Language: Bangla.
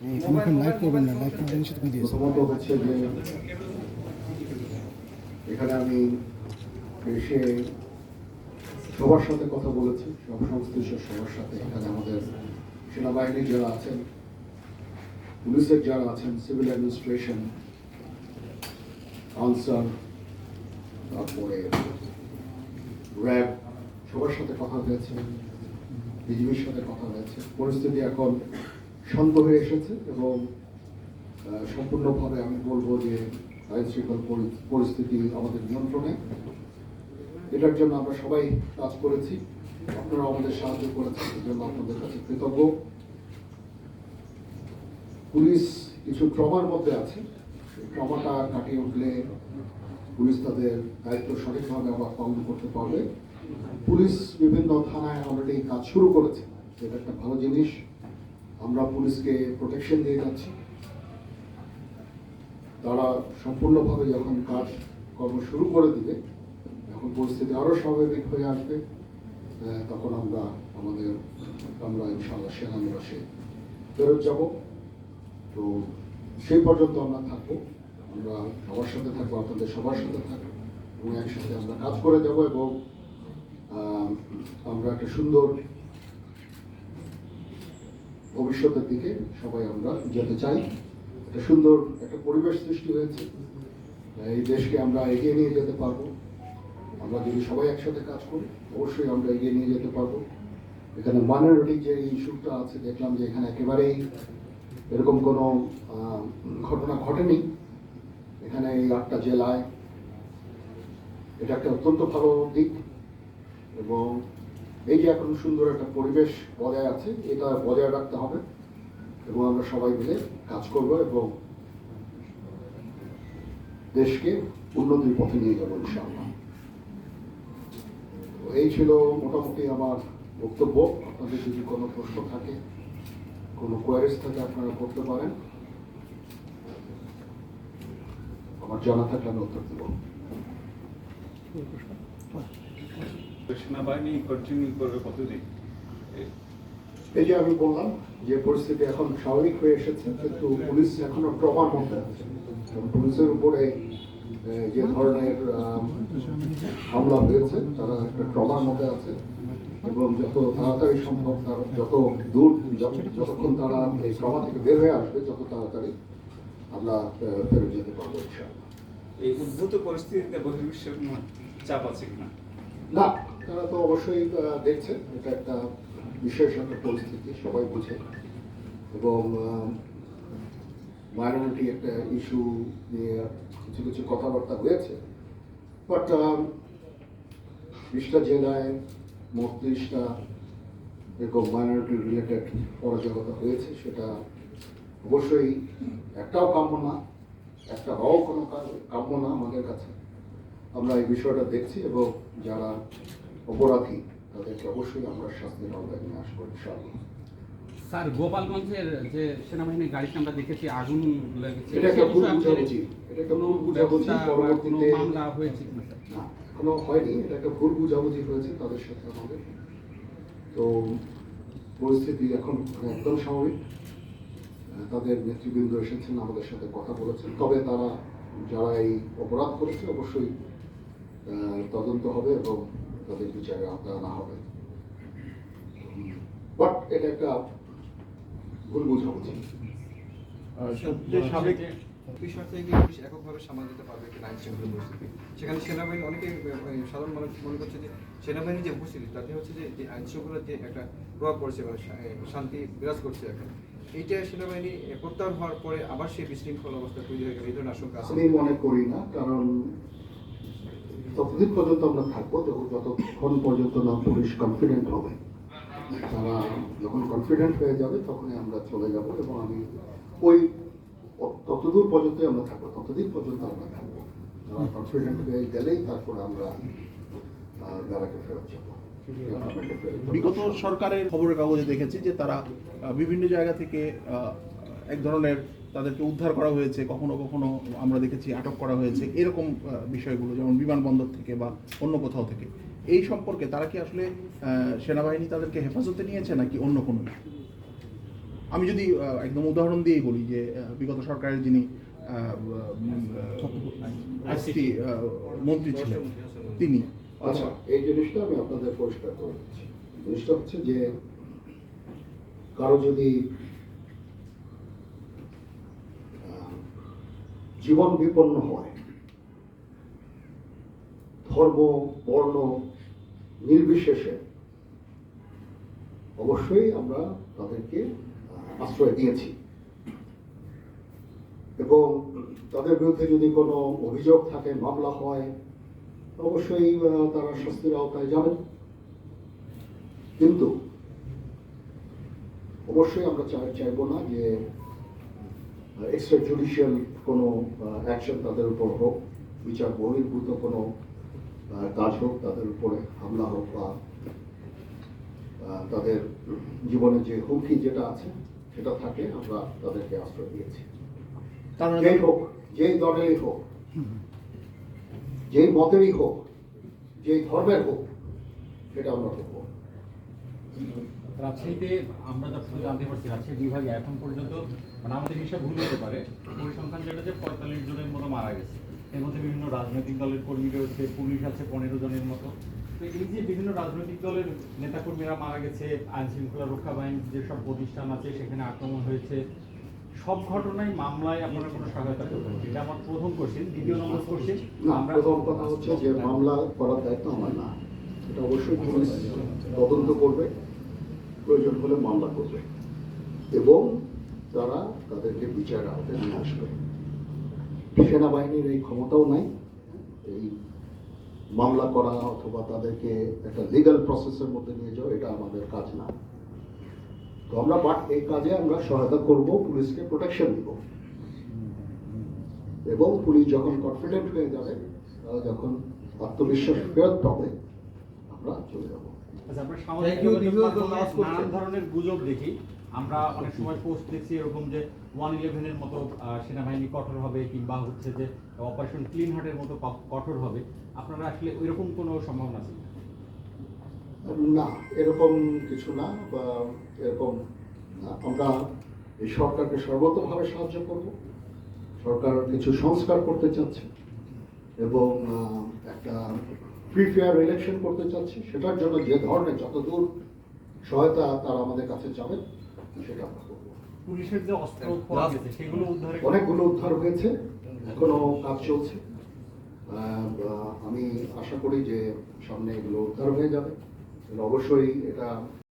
এখন লাইভ করবেন না লাইভ করবেন সেটা দিয়ে প্রথমত হচ্ছে যে, এখানে আমি এসে সবার সাথে কথা বলেছি সব সংশ্লিষ্ট সবার সাথে। এখানে আমাদের সেনাবাহিনী যারা আছেন, পুলিশের যারা আছেন সিভিল অ্যাডমিনিস্ট্রেশন আনসার তারপরে র্যাব সবার সাথে কথা হয়েছে, বিজিবির সাথে কথা হয়েছে। পরিস্থিতি এখন শান্ত হয়ে এসেছে এবং সম্পূর্ণভাবে আমি বলব যে আইন শৃঙ্খলা পরি- পরিস্থিতি আমাদের নিয়ন্ত্রণে। এটার জন্য আমরা সবাই কাজ করেছি। আপনারা আমাদের সাহায্য করেছেন জন্য আপনাদের কাছে কৃতজ্ঞ। পুলিশ কিছু ট্রমার মধ্যে আছে। ট্রমাটা কাটিয়ে উঠলে পুলিশ তাদের দায়িত্ব সঠিকভাবে আবার পালন করতে পারবে। পুলিশ বিভিন্ন থানায় অলরেডি কাজ শুরু করেছে। এটা একটা ভালো জিনিস। আমরা পুলিশকে প্রোটেকশন দিয়ে যাচ্ছি। তারা সম্পূর্ণভাবে যখন কাজ কর্ম শুরু করে দিবে এখন পরিস্থিতি আরও স্বাভাবিক হয়ে আসবে। তখন আমরা আমাদের, আমরা ইনশাআল্লাহ সেনানিবাসে ফেরত যাব। তো সেই পর্যন্ত আমরা থাকব। আমরা সবার সাথে থাকব, আপনাদের সবার সাথে থাকব এবং একসাথে আমরা কাজ করে যাব এবং আমরা একটা সুন্দর ভবিষ্যতের দিকে সবাই আমরা যেতে চাই। একটা সুন্দর একটা পরিবেশ সৃষ্টি হয়েছে। এই দেশকে আমরা এগিয়ে নিয়ে যেতে পারব। আমরা যদি সবাই একসাথে কাজ করি, অবশ্যই আমরা এগিয়ে নিয়ে যেতে পারব। এখানে মাইনরিটি যে ইস্যুটা আছে, দেখলাম যে এখানে একেবারেই এরকম কোনো ঘটনা ঘটেনি। এখানে এই আটটা জেলায়। এটা একটা অত্যন্ত ভালো দিক এবং এই যে এখন সুন্দর একটা পরিবেশ বজায় আছে, এটা বজায় রাখতে হবে এবং আমরা সবাই মিলে কাজ করব এবং দেশকে উন্নতির পথে নিয়ে যাব, ইনশাআল্লাহ। তো এই ছিল মোটামুটি আমার বক্তব্য। আপনাদের যদি কোনো প্রশ্ন থাকে, কোনো কোয়ারিজ থাকে, আপনারা করতে পারেন। আমার জানা থাকলে আমি উত্তর দেবো। সেনাবাহিনী কন্টিনিউ করবে কতদিন? এই যে আমি বললাম যে পরিস্থিতি এখন স্বাভাবিক হয়ে এসেছে কিন্তু পুলিশ এখনও ট্রমার মধ্যে পুলিশের উপরে যে ধরনের হামলা হয়েছে তারা একটা ট্রমার মধ্যে আছে। এবং যত তাড়াতাড়ি সম্ভব তারা যত দূর যত- যতক্ষণ তারা এই ট্রমা থেকে বের হয়ে আসবে যত তাড়াতাড়ি আমরা ফেরত যেতে পারব ইনশাআল্লাহ। এই উদ্ভূত পরিস্থিতিতে বহির্বিশ্বের চাপ আছে কিনা? না তারা তো অবশ্যই আহ, দেখছে এটা একটা বিশেষ একটা পরিস্থিতি সবাই বুঝে। এবং মাইনরিটি একটা ইস্যু নিয়ে কিছু কিছু কথাবার্তা হয়েছে। বাট বিশটা জেলায় মোট ত্রিশটা এরকম মাইনরিটি রিলেটেড অরাজকতা হয়েছে সেটা অবশ্যই একটাও কাম্য না একটা হওয়াও কোনো কাম্য না আমাদের কাছে। আমরা এই বিষয়টা দেখছি এবং যারা অপরাধী তাদেরকে অবশ্যই আমরা শাস্তির আওতায় নিয়ে আসব ইনশাআল্লাহ। স্যার গোপালগঞ্জের যে সেনাবাহিনীর গাড়িতে আমরা দেখেছি আগুন লেগেছে। এটা একটা সে ভুল বুঝাবুঝি এটা একটা কোনো ভুল বুঝাবুঝি কোনো পরবর্তীতে মামলা হয়েছে কিনা না এখনও হয়নি এটা একটা ভুল বুঝাবুঝি হয়েছে তাদের সাথে আমাদের। তো পরিস্থিতি এখন একদম স্বাভাবিক। তাদের নেতৃবৃন্দ এসেছেন আমাদের সাথে কথা বলেছেন। তবে তারা যারা এই অপরাধ করেছে অবশ্যই তদন্ত হবে এবং তাদের বিচারে আওতায় আনা হবে। বাট এটা একটা ভুল বুঝাবুঝি। যে সাবেক বিষয়টা কি পুলিশ এককভাবে সামাল দিতে পারবে কিনা আইন শৃঙ্খলা পরিস্থিতি সেখানে সেনাবাহিনী অনেকে মানে সাধারণ মানুষ মনে করছে যে সেনাবাহিনী যে উপস্থিতি তাতে হচ্ছে যে যে আইন শৃঙ্খলার যে একটা প্রভাব পড়ছে বা শান্তি বিরাজ করছে এখন এইটা সেনাবাহিনী প্রত্যাহার হওয়ার পরে আবার সেই বিশৃঙ্খল অবস্থা তৈরি হয়ে গেলে। এই ধরনের আশঙ্কা আমি মনে করি না কারণ ততদিন পর্যন্ত আমরা থাকব যখন যতক্ষণ পর্যন্ত না পুলিশ কনফিডেন্ট হবে। তারা যখন কনফিডেন্ট হয়ে যাবে, তখনই আমরা চলে যাব এবং আমি ওই ততদূর পর্যন্তই আমরা থাকব, ততদিন পর্যন্ত আমরা থাকব। কনফিডেন্ট হয়ে গেলেই তারপরে আমরা বেড়াকে ফেরত যাব। বিগত সরকারের খবরের কাগজে দেখেছি যে তারা বিভিন্ন জায়গা থেকে এক ধরনের তাদেরকে উদ্ধার করা হয়েছে, কখনো কখনো আমরা দেখেছি আটক করা হয়েছে, এরকম বিষয়গুলো, যেমন বিমানবন্দর থেকে বা অন্য কোথাও থেকে। এই সম্পর্কে তারা কি আসলে সেনাবাহিনী তাদেরকে হেফাজতে নিয়েছে নাকি অন্য কোনো? আমি যদি একদম উদাহরণ দিয়েই বলি যে বিগত সরকারের যিনি মন্ত্রী ছিলেন, তিনি আচ্ছা এই জিনিসটা আমি আপনাদের পরিষ্কার করে দিচ্ছি। জিনিসটা হচ্ছে যে, কারও যদি জীবন বিপন্ন হয়। ধর্ম, বর্ণ নির্বিশেষে অবশ্যই আমরা তাদেরকে আশ্রয় দিয়েছি। এবং তাদের বিরুদ্ধে যদি কোনো অভিযোগ থাকে, মামলা হয়, অবশ্যই তারা শাস্তির আওতায় যাবেন। কিন্তু অবশ্যই আমরা চাই চাইব না যে এক্সট্রা জুডিশিয়াল কোনো অ্যাকশন তাদের উপর হোক বিচার বহির্ভূত কোনো কাজ হোক তাদের উপরে হামলা হোক বা তাদের জীবনে যে হুমকি যেটা আছে সেটা থাকে আমরা তাদেরকে আশ্রয় দিয়েছি। যেই হোক যেই দলেরই হোক যেই মতেরই হোক যেই ধর্মের হোক সেটা আমরা করব। রাজশাহীতে আমরা যতটুকু জানতে পারছি রাজশাহী বিভাগে এখন পর্যন্ত মানে আমাদের হিসাব ভুল হতে পারে। পরিসংখ্যান যেটা যে পঁয়তাল্লিশ জনের মতো মারা গেছে। এর মধ্যে বিভিন্ন রাজনৈতিক দলের কর্মী রয়েছে পুলিশ আছে পনেরো জনের মতো। তো এই যে বিভিন্ন রাজনৈতিক দলের নেতাকর্মীরা মারা গেছে আইন শৃঙ্খলা রক্ষা বাহিনীর যেসব প্রতিষ্ঠান আছে সেখানে আক্রমণ হয়েছে। সব ঘটনায় মামলায় আপনারা কোনো সহায়তা করবেন এটা আমার প্রথম কোশ্চেন দ্বিতীয় নম্বর কোশ্চেন না প্রথম কথা হচ্ছে যে মামলা করার দায়িত্ব আমার না। এটা অবশ্যই পুলিশ তদন্ত করবে। প্রয়োজন হলে মামলা করবে। এবং তারা তাদেরকে বিচার আওতায় নিয়ে আসবে। সেনাবাহিনীর এই ক্ষমতাও নাই। এই মামলা করা অথবা তাদেরকে একটা লিগাল প্রসেসের মধ্যে নিয়ে যাওয়া, এটা আমাদের কাজ না। তো আমরা বাট এই কাজে আমরা সহায়তা করব, পুলিশকে প্রোটেকশন দিব। এবং পুলিশ যখন কনফিডেন্ট হয়ে যাবে, তারা যখন আত্মবিশ্বাস ফেরত পাবে, আমরা চলে যাব। আচ্ছা. নানান ধরনের গুজব দেখি। আমরা অনেক সময় পোস্ট দেখছি এরকম যে ওয়ান ইলেভেনের মতো আহ, সেনাবাহিনী কঠোর হবে কিংবা হচ্ছে যে অপারেশন ক্লিন হার্টের মতো কঠোর হবে। আপনারা আসলে ওইরকম কোনো সম্ভাবনা আছে না এরকম কিছু না বা এরকম আমরা এই সরকারকে সর্বতভাবে সাহায্য করব। সরকার কিছু সংস্কার করতে চাচ্ছে এবং একটা ফ্রি ফেয়ার ইলেকশন করতে চাচ্ছে সেটার জন্য যে ধরনের যতদূর সহায়তা তারা আমাদের কাছে যাবে সেটা আমরা করব। পুলিশের যে অস্ত্র সেগুলো উদ্ধারে অনেকগুলো উদ্ধার হয়েছে এখনও কাজ চলছে। আমি আশা করি যে সামনে এগুলো উদ্ধার হয়ে যাবে। অবশ্যই এটা